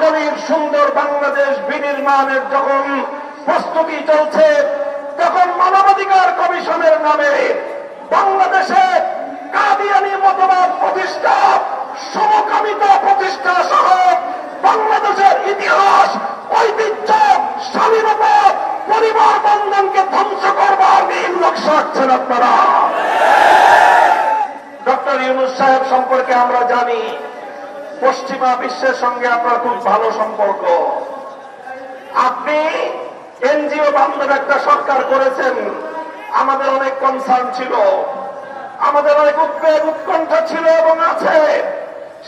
আগামীর সুন্দর বাংলাদেশ বিনির্মাণের যখন প্রস্তুতি চলছে, তখন মানবাধিকার কমিশনের নামে বাংলাদেশে কাদিয়ানি মতবাদ প্রতিষ্ঠা, সমকামিতা প্রতিষ্ঠা সহ বাংলাদেশের ইতিহাস, ঐতিহ্য, স্বাধীনতা, পরিবার বন্ধনকে ধ্বংস করবার নীল নকশা আঁকছেন আপনারা। ডক্টর ইউনুস সাহেব সম্পর্কে আমরা জানি পশ্চিমা বিশ্বের সঙ্গে আপনার খুব ভালো সম্পর্ক। আপনি এনজিও বান্ধব একটা সরকার করেছেন। আমাদের অনেক কনসার্ন ছিল। আমাদের অনেক উদ্বেগ উৎকণ্ঠা ছিল এবং আছে।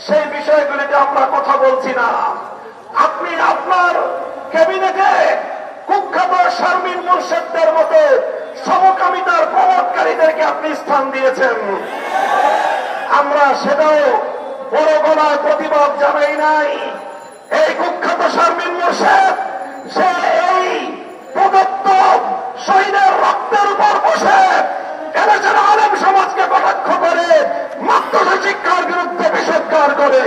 সেই বিষয়গুলিতে আমরা কথা বলছি না। আপনি আপনার ক্যাবিনেটে কুখ্যাত শারমিন মুর্শেদদের মতো সমকামিতার প্রমোদকারীদেরকে আপনি স্থান দিয়েছেন। আমরা সেটাও বড় গলায় প্রতিবাদ জানাই নাই। এই কুখ্যাত শারমিন মোর্শেদ, সে এই প্রদত্ত শহীদের রক্তের উপর বসে এদেশের আলেম সমাজকে কটাক্ষ করে মাদ্রাসা শিক্ষার বিরুদ্ধে বিষোদ্গার করে।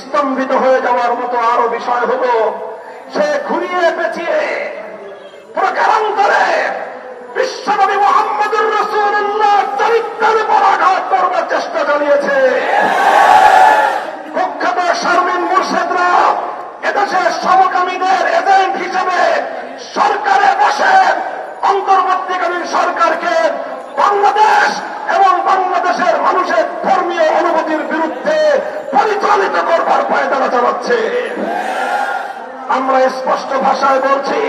স্তম্ভিত হয়ে যাওয়ার মতো আরও বিষয় হলো, সে ঘুরিয়ে পেঁচিয়ে সমকামীদের এজেন্ট হিসেবে সরকারে বসে অন্তর্বর্তীকালীন সরকারকে বাংলাদেশ এবং বাংলাদেশের মানুষের ধর্মীয় অনুভূতির বিরুদ্ধে পরিচালিত করবার পায়তারা চালাচ্ছে। আমরা স্পষ্ট ভাষায় বলছি,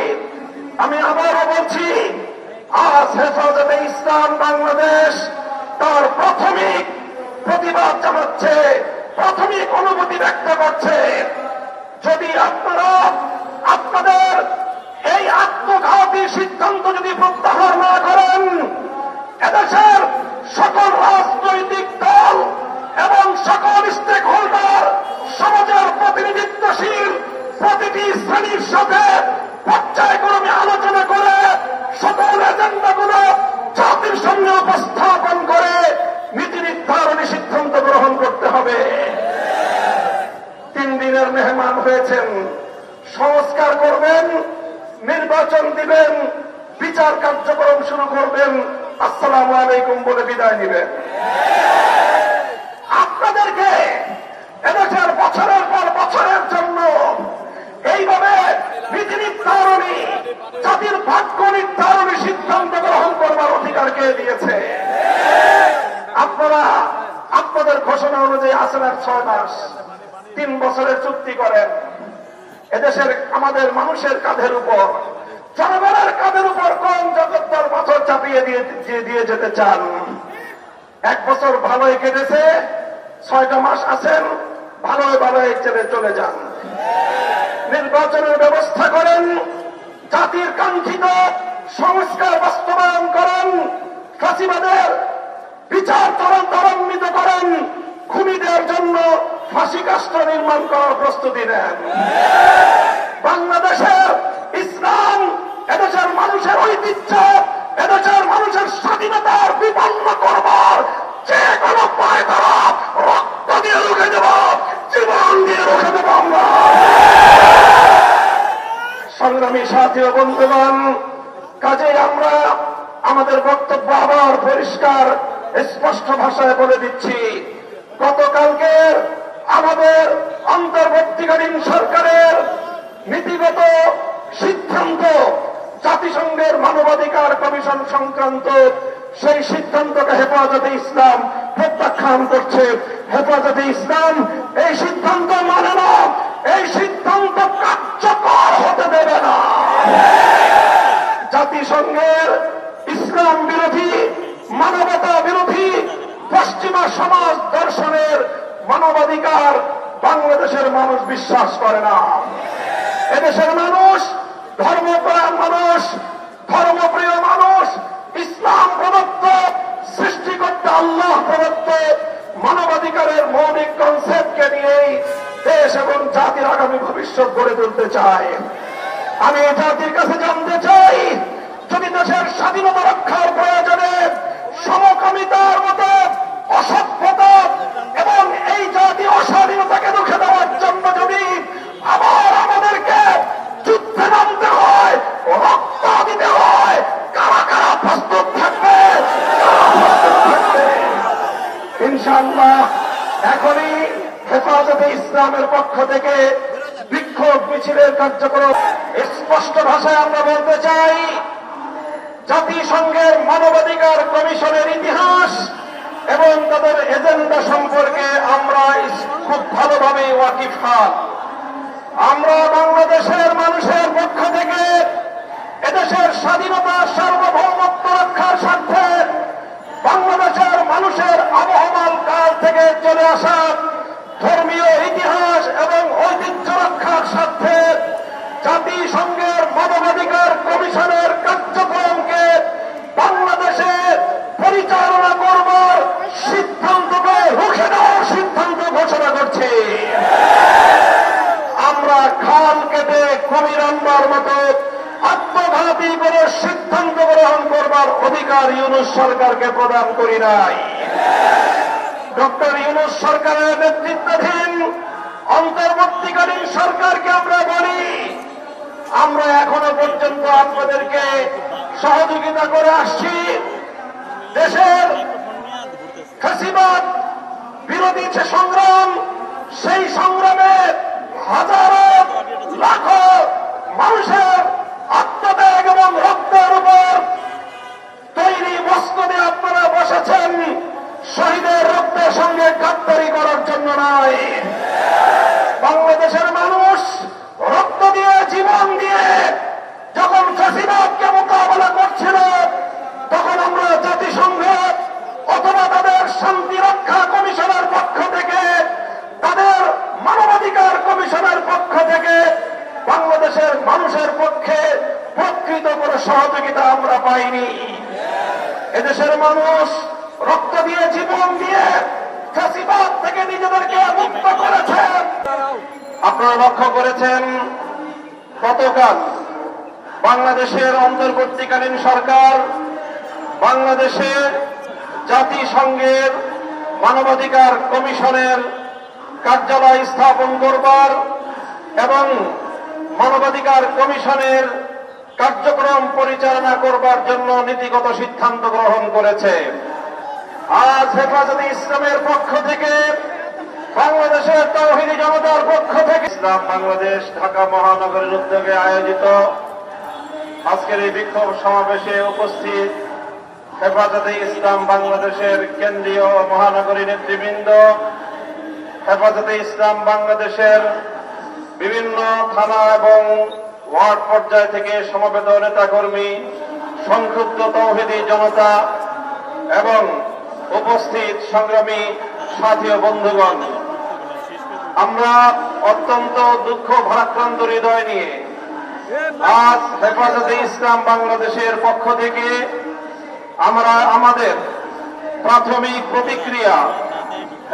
আমি আবারও বলছি, আজ হেফাজতে ইসলাম বাংলাদেশ তার প্রাথমিক প্রতিবাদ জানাচ্ছে, প্রাথমিক অনুভূতি ব্যক্ত করছে। যদি আপনারা আপনাদের এই আত্মঘাতী সিদ্ধান্ত যদি প্রত্যাহার না করেন, এদেশের সকল রাজনৈতিক দল এবং সকল স্টেক হোল্ডার সমাজের প্রতিনিধিত্বশীল প্রতিটি শ্রেণির সাথে পর্যায়ক্রমে আলোচনা করে সকল এজেন্ডাগুলো জাতির সামনে উপস্থাপন করে নীতি নির্ধারণী সিদ্ধান্ত গ্রহণ করতে হবে। তিন দিনের মেহমান হয়েছেন। সংস্কার করবেন, নির্বাচন দিবেন, বিচার কার্যক্রম শুরু করবেন। আসসালামু আলাইকুম বলে বিদায় নিবেন। আপনাদেরকে এদেশের বছরের পর বছরের জন্য এইভাবে নীতি নির্ধারণী, জাতির ভাগ্য নির্ধারণী সিদ্ধান্ত গ্রহণ করবার অধিকার কে দিয়েছে? আপনারা আপনাদের ঘোষণা অনুযায়ী আসেন আর ছয় মাস, তিন বছরের চুক্তি করেন। এদেশের আমাদের মানুষের কাঁধের উপর, জনগণের কাঁধের উপর কোন জগত্তর পাথর চাপিয়ে দিয়ে দিয়ে- যেতে চান? এক বছর ভালোই কেটেছে, ছয়টা মাস আছেন, ভালোই ভালোই ছেড়ে চলে যান। নির্বাচনের ব্যবস্থা করেন, জাতির কাঙ্ক্ষিত সংস্কার বাস্তবায়ন করেন ফাঁসিবাদের বিচার তরণ ত্বরান্বিত করেন, খুনিদের জন্য ফাঁসি কাষ্ঠ নির্মাণ করার প্রস্তুতি নেন। বাংলাদেশের ইসলাম এদেশের মানুষের ঐতিহ্য, এদেশের মানুষের স্বাধীনতার বিপন্ন করবার যে কোনো পায় তারা রক্ত দিয়ে রুখে দেব, জীবন দিয়ে রুখে দেব আমরা। সংগ্রামী সাথী ও বন্ধুগণ কাজে আমরা আমাদের বক্তব্য আবার পরিষ্কার, স্পষ্ট ভাষায় বলে দিচ্ছি। গতকালকে আমাদের অন্তর্বর্তীকালীন সরকারের নীতিগত সিদ্ধান্ত, জাতিসংঘের মানবাধিকার কমিশন সংক্রান্ত সেই সিদ্ধান্তকে হেফাজতে ইসলাম প্রত্যাখ্যান করছে। হেফাজতে ইসলাম এই সিদ্ধান্ত মানে না, এই সিদ্ধান্ত কার্যকর হতে দেবে না। জাতিসংঘের ইসলাম বিরোধী, মানবতা বিরোধী, পশ্চিমা সমাজ দর্শনের মানবাধিকার বাংলাদেশের মানুষ বিশ্বাস করে না। এদেশের মানুষ ধর্মপ্রাণ মানুষ, ধর্মপ্রিয় মানুষ, ইসলাম প্রদত্ত, সৃষ্টিকর্তা আল্লাহ প্রদত্ত মানবাধিকারের মৌলিক কনসেপ্টকে নিয়েই দেশ এবং জাতির আগামী ভবিষ্যৎ গড়ে তুলতে চায়। আমি জাতির কাছে জানতে চাই, যদি দেশের স্বাধীনতা রক্ষার প্রয়োজনে সমকামিতার মতো অসভ্যতা এবং এই জাতি অস্বাধীনতাকে রুখে দেওয়ার জন্য যদি আবার আমাদেরকে যুদ্ধে নামতে হয়, রক্ত দিতে হয়, কারা কারা প্রস্তুত থাকবে? ইনশাল্লাহ এখনই হেফাজতে ইসলামের পক্ষ থেকে বিক্ষোভ মিছিলের কার্যক্রম স্পষ্ট ভাষায় আমরা বলতে চাই, জাতিসংঘের মানবাধিকার কমিশনের ইতিহাস এবং তাদের এজেন্ডা সম্পর্কে আমরা খুব ভালোভাবে ওয়াকিফ হাত। আমরা বাংলাদেশের মানুষের পক্ষ থেকে এদেশের স্বাধীনতা সার্বভৌমত্ব রক্ষার স্বার্থে বাংলাদেশের মানুষের আবহমান কাল থেকে চলে আসা ধর্মীয় ইতিহাস এবং ঐতিহ্য রক্ষার স্বার্থে জাতিসংঘের মানবাধিকার কমিশনের কার্যক্রমকে বাংলাদেশে পরিচালনা করবার সিদ্ধান্তকে রুখে দেওয়ার সিদ্ধান্ত ঘোষণা করছি আমরা খাল কেটে কুমির আনবার মতো আত্মঘাতী করে সিদ্ধান্ত গ্রহণ করবার অধিকার ইউনুস সরকারকে প্রদান করি নাই। ডক্টর ইউনুস সরকারের নেতৃত্বাধীন অন্তর্বর্তীকালীন সরকারকে আমরা বলি। আমরা এখনও পর্যন্ত আপনাদেরকে সহযোগিতা করে আসছি। দেশের ফাঁসিবাদ বিরোধী যে সংগ্রাম, সেই সংগ্রামে হাজারো লাখো মানুষের আত্মত্যাগ এবং রক্তের উপর তৈরি মস্কদে আপনারা বসেছেন শহীদের রক্তের সঙ্গে গাদ্দারি করার জন্য নয় বাংলাদেশের মানুষ রক্ত দিয়ে জীবন দিয়ে যখন ফাঁসিবাদকে মোকাবেলা করছিল তখন আমরা জাতিসংঘ অথবা তাদের শান্তি রক্ষা কমিশনের পক্ষ থেকে তাদের মানবাধিকার কমিশনের পক্ষ থেকে বাংলাদেশের মানুষের পক্ষে প্রকৃত করে সহযোগিতা আমরা পাইনি এদেশের মানুষ রক্ত দিয়ে, জীবন দিয়ে ফাঁসিবাদ থেকে নিজেদেরকে মুক্ত করেছেন আপনারা লক্ষ্য করেছেন, গতকাল বাংলাদেশের অন্তর্বর্তীকালীন সরকার বাংলাদেশে জাতিসংঘের মানবাধিকার কমিশনের কার্যালয় স্থাপন করবার এবং মানবাধিকার কমিশনের কার্যক্রম পরিচালনা করবার জন্য নীতিগত সিদ্ধান্ত গ্রহণ করেছে। আজ হেফাজতে ইসলামের পক্ষ থেকে, বাংলাদেশের তৌহিদি জনতার পক্ষ থেকে, ইসলাম বাংলাদেশ ঢাকা মহানগরের উদ্যোগে আয়োজিত আজকের এই বিক্ষোভ সমাবেশে উপস্থিত হেফাজতে ইসলাম বাংলাদেশের কেন্দ্রীয় মহানগরী নেতৃবৃন্দ, হেফাজতে ইসলাম বাংলাদেশের বিভিন্ন থানা এবং ওয়ার্ড পর্যায় থেকে সমবেত নেতাকর্মী, সংক্ষুব্ধ তৌহিদি জনতা এবং উপস্থিত সংগ্রামী সাথী বন্ধুগণ, আমরা অত্যন্ত দুঃখ ভারাক্রান্ত হৃদয় নিয়ে আজ হেফাজতে ইসলাম বাংলাদেশের পক্ষ থেকে আমরা আমাদের প্রাথমিক প্রতিক্রিয়া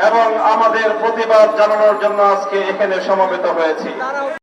এবং আমাদের প্রতিবাদ জানানোর জন্য আজকে এখানে সমবেত হয়েছি।